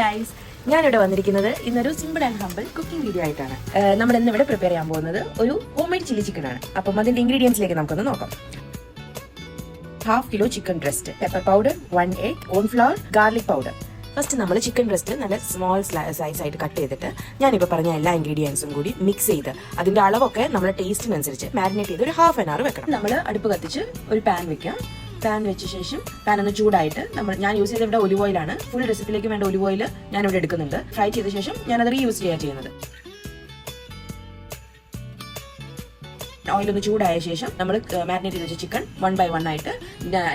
Guys ഞാനിവിടെ വന്നിരിക്കുന്നത് ഇന്നൊരു simple and humble cooking video ആയിട്ടാണ്. നമ്മൾ ഇന്ന് ഇവിടെ പ്രിപ്പയർ ചെയ്യാൻ പോകുന്നത് ഒരു ഹോം മെയ്ഡ് ചില്ലി ചിക്കൻ ആണ്. അപ്പം അതിന്റെ ഇൻഗ്രീഡിയൻസിലേക്ക് നമുക്കൊന്ന് നോക്കാം. Half kilo chicken breast pepper powder one egg cornflour garlic powder first നമ്മൾ ചിക്കൻ ബ്രസ്റ്റ് നല്ല സ്മോൾ സൈസ് ആയിട്ട് കട്ട് ചെയ്തിട്ട് ഞാനിപ്പോൾ പറഞ്ഞ എല്ലാ ഇൻഗ്രീഡിയൻസും കൂടി മിക്സ് ചെയ്ത് അതിന്റെ അളവൊക്കെ നമ്മുടെ ടേസ്റ്റിനനുസരിച്ച് മാരിനേറ്റ് ചെയ്ത് ഒരു ഹാഫ് ആൻ അവർ വെക്കണം. നമ്മൾ അടുപ്പ് കത്തിച്ച് ഒരു പാൻ വെക്കാം. പാൻ വെച്ച ശേഷം പാൻ ഒന്ന് ചൂടായിട്ട് നമ്മൾ ഞാൻ യൂസ് ചെയ്ത ഇവിടെ ഒലിവ് ഓയിലാണ് ഫുൾ റെസിപ്പിയിലേക്ക് വേണ്ട ഒലിവ് ഓയിൽ ഞാൻ ഇവിടെ എടുക്കുന്നുണ്ട്. ഫ്രൈ ചെയ്ത ശേഷം ഞാൻ അത് റീയൂസ് ചെയ്യുക ചെയ്യുന്നത്. ഓയിൽ ഒന്ന് ചൂടായ ശേഷം നമ്മൾ മാരിനേറ്റ് ചെയ്ത് വെച്ച ചിക്കൻ വൺ ബൈ വൺ ആയിട്ട്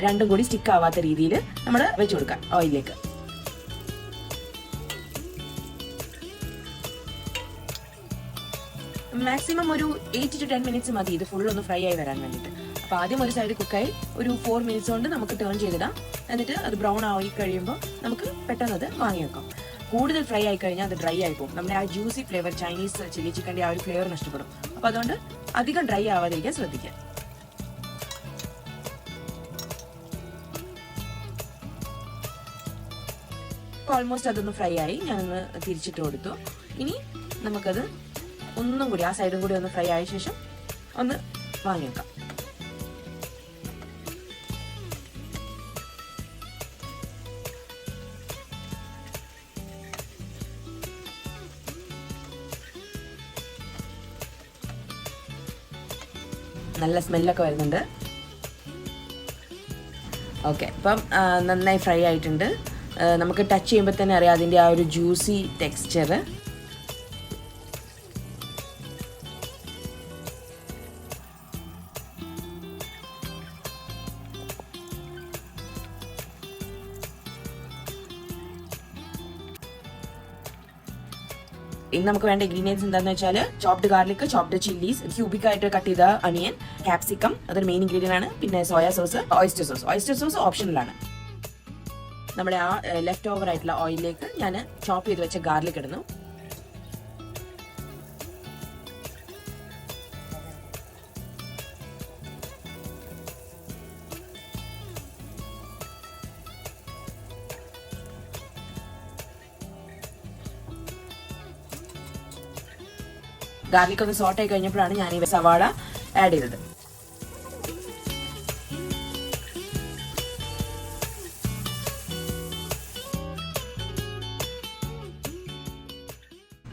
രണ്ടും കൂടി സ്റ്റിക്ക് ആവാത്ത രീതിയിൽ നമ്മൾ വെച്ച് കൊടുക്കാം ഓയിലിലേക്ക് മാക്സിമം ഒരു എയ്റ്റ് ടു ടെൻ മിനിറ്റ്സ് മതി ഇത് ഫുൾ ഒന്ന് ഫ്രൈ ആയി വരാൻ വേണ്ടിയിട്ട്. അപ്പോൾ ആദ്യം ഒരു സൈഡ് കുക്കായി ഒരു ഫോർ മിനിറ്റ്സ് കൊണ്ട് നമുക്ക് ടേൺ ചെയ്തിടാം. എന്നിട്ട് അത് ബ്രൗൺ ആയി കഴിയുമ്പോൾ നമുക്ക് പെട്ടെന്ന് അത് വാങ്ങി വെക്കാം കൂടുതൽ ഫ്രൈ ആയി കഴിഞ്ഞാൽ അത് ഡ്രൈ ആയി പോകും. നമ്മുടെ ആ ജ്യൂസി ഫ്ലേവർ ചൈനീസ് ചില്ലി ചിക്കന്റെ ആ ഒരു ഫ്ലേവർ നഷ്ടപ്പെടും. അപ്പോൾ അതുകൊണ്ട് അധികം ഡ്രൈ ആവാതിരിക്കാൻ ശ്രദ്ധിക്കുക. ഓൾമോസ്റ്റ് അതൊന്ന് ഫ്രൈ ആയി. ഞാനൊന്ന് തിരിച്ചിട്ട് കൊടുത്തു. ഇനി നമുക്കത് ഒന്നും കൂടി ആ സൈഡും കൂടി ഒന്ന് ഫ്രൈ ആയ ശേഷം ഒന്ന് വാങ്ങി നല്ല സ്മെല്ലൊക്കെ വരുന്നുണ്ട്. ഓക്കെ അപ്പം നന്നായി ഫ്രൈ ആയിട്ടുണ്ട്. നമുക്ക് ടച്ച് ചെയ്യുമ്പോൾ തന്നെ അറിയാം അതിന്റെ ആ ഒരു ജ്യൂസി ടെക്സ്ചർ ഇനി നമുക്ക് വേണ്ട ഇൻഗ്രീഡിയൻസ് എന്താന്ന് വെച്ചാൽ chopped garlic chopped chillies cubic ആയിട്ട് കട്ട് ചെയ്ത അണിയൻ ക്യാപ്സിക്കം അതൊരു മെയിൻ ഇൻഗ്രീഡിയൻ ആണ്. പിന്നെ soya sauce oyster sauce oyster sauce ഓപ്ഷണലാണ് നമ്മുടെ ആ ലെഫ്റ്റ് ഓവർ ആയിട്ടുള്ള ഓയിലിലേക്ക് ഞാൻ ചോപ്പ് ചെയ്ത് വെച്ച ഗാർലിക് ഇടുന്നു. ഗാർലിക് ഒന്ന് സോട്ട് ആയി കഴിഞ്ഞപ്പോഴാണ് ഞാൻ ഈ സവാള ആഡ് ചെയ്തത്.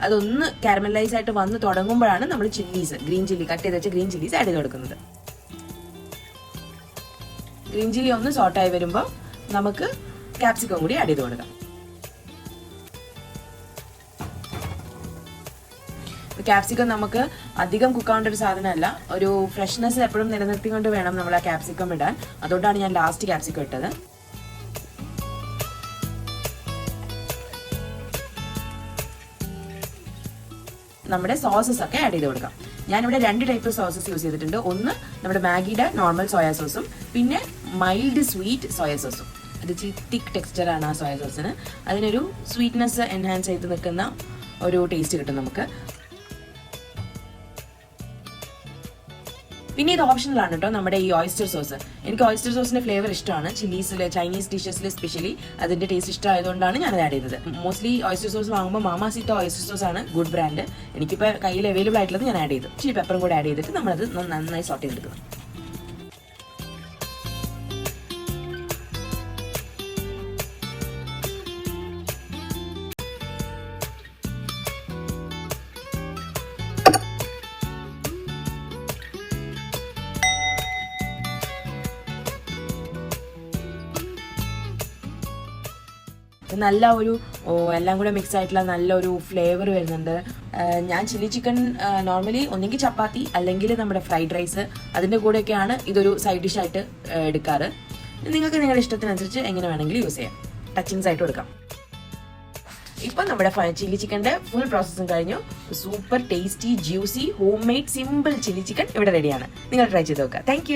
അതൊന്ന് കാരമലൈസ് ആയിട്ട് വന്ന് തുടങ്ങുമ്പോഴാണ് നമ്മൾ ചില്ലീസ് ഗ്രീൻ ചില്ലി കട്ട് ചെയ്ത് വെച്ച ഗ്രീൻ ചില്ലീസ് ആഡ് ചെയ്ത് കൊടുക്കുന്നത്. ഗ്രീൻ ചില്ലി ഒന്ന് സോട്ടായി വരുമ്പോൾ നമുക്ക് ക്യാപ്സിക്കം കൂടി ആഡ് ചെയ്ത് കൊടുക്കാം. ക്യാപ്സിക്കം നമുക്ക് അധികം കുക്കാവേണ്ട ഒരു സാധനമല്ല. ഒരു ഫ്രഷ്നെസ് എപ്പോഴും നിലനിർത്തിക്കൊണ്ട് വേണം നമ്മൾ ആ ക്യാപ്സിക്കം ഇടാൻ. അതുകൊണ്ടാണ് ഞാൻ ലാസ്റ്റ് ക്യാപ്സിക്കം ഇട്ടത്. നമ്മുടെ സോസസ് ഒക്കെ ആഡ് ചെയ്ത് കൊടുക്കാം. ഞാനിവിടെ രണ്ട് ടൈപ്പ് സോസസ് യൂസ് ചെയ്തിട്ടുണ്ട്. ഒന്ന് നമ്മുടെ മാഗിയുടെ നോർമൽ സോയാ സോസും പിന്നെ മൈൽഡ് സ്വീറ്റ് സോയാ സോസും അത് തിക്ക് ടെക്സ്ചറാണ് ആ സോയാ സോസിന് അതിനൊരു സ്വീറ്റ്നെസ് എൻഹാൻസ് ചെയ്ത് നിൽക്കുന്ന ഒരു ടേസ്റ്റ് കിട്ടും നമുക്ക്. പിന്നെ ഇത് ഓപ്ഷണലാണ് കേട്ടോ നമ്മുടെ ഈ ഓയിസ്റ്റർ സോസ് എനിക്ക് ഓയിസ്റ്റർ സോസിന്റെ ഫ്ലേവർ ഇഷ്ടമാണ്. ചില്ലീസിൽ ചൈനീസ് ഡിഷസിൽ സ്പെഷ്യലി അതിന്റെ ടേസ്റ്റ് ഇഷ്ടമായതുകൊണ്ടാണ് ഞാൻ ആഡ് ചെയ്തത്. മോസ്റ്റ്ലി ഓയിസ്റ്റർ സോസ് വാങ്ങുമ്പോൾ മാമാസിത്ത ഓയിസ്റ്റർ സോസ് ആണ് ഗുഡ് ബ്രാൻഡ് എനിക്കിപ്പോൾ കയ്യിൽ അവൈലബിൾ ആയിട്ടുള്ളത് ഞാൻ ആഡ് ചെയ്തു. ഇച്ചിരി പെപ്പറും കൂടെ ആഡ് ചെയ്തിട്ട് നമ്മളത് നന്ന- നന്നായി സോട്ട് ചെയ്തെടുക്കണം നല്ല ഒരു എല്ലാം കൂടെ മിക്സ് ആയിട്ടുള്ള നല്ലൊരു ഫ്ലേവർ വരുന്നുണ്ട്. ഞാൻ ചില്ലി ചിക്കൻ നോർമലി ഒന്നെങ്കിൽ ചപ്പാത്തി അല്ലെങ്കിൽ നമ്മുടെ ഫ്രൈഡ് റൈസ് അതിന്റെ കൂടെയൊക്കെയാണ് ഇതൊരു സൈഡ് ഡിഷായിട്ട് എടുക്കാറ്. നിങ്ങൾക്ക് നിങ്ങളുടെ ഇഷ്ടത്തിനനുസരിച്ച് എങ്ങനെ വേണമെങ്കിലും യൂസ് ചെയ്യാം. ടച്ചിങ്സ് ആയിട്ട് കൊടുക്കാം. ഇപ്പം നമ്മുടെ ചില്ലി ചിക്കന്റെ ഫുൾ പ്രോസസ്സും കഴിഞ്ഞു. Super tasty juicy home made simple chilli chicken ഇവിടെ റെഡിയാണ് നിങ്ങൾ ട്രൈ ചെയ്ത് നോക്കുക. താങ്ക്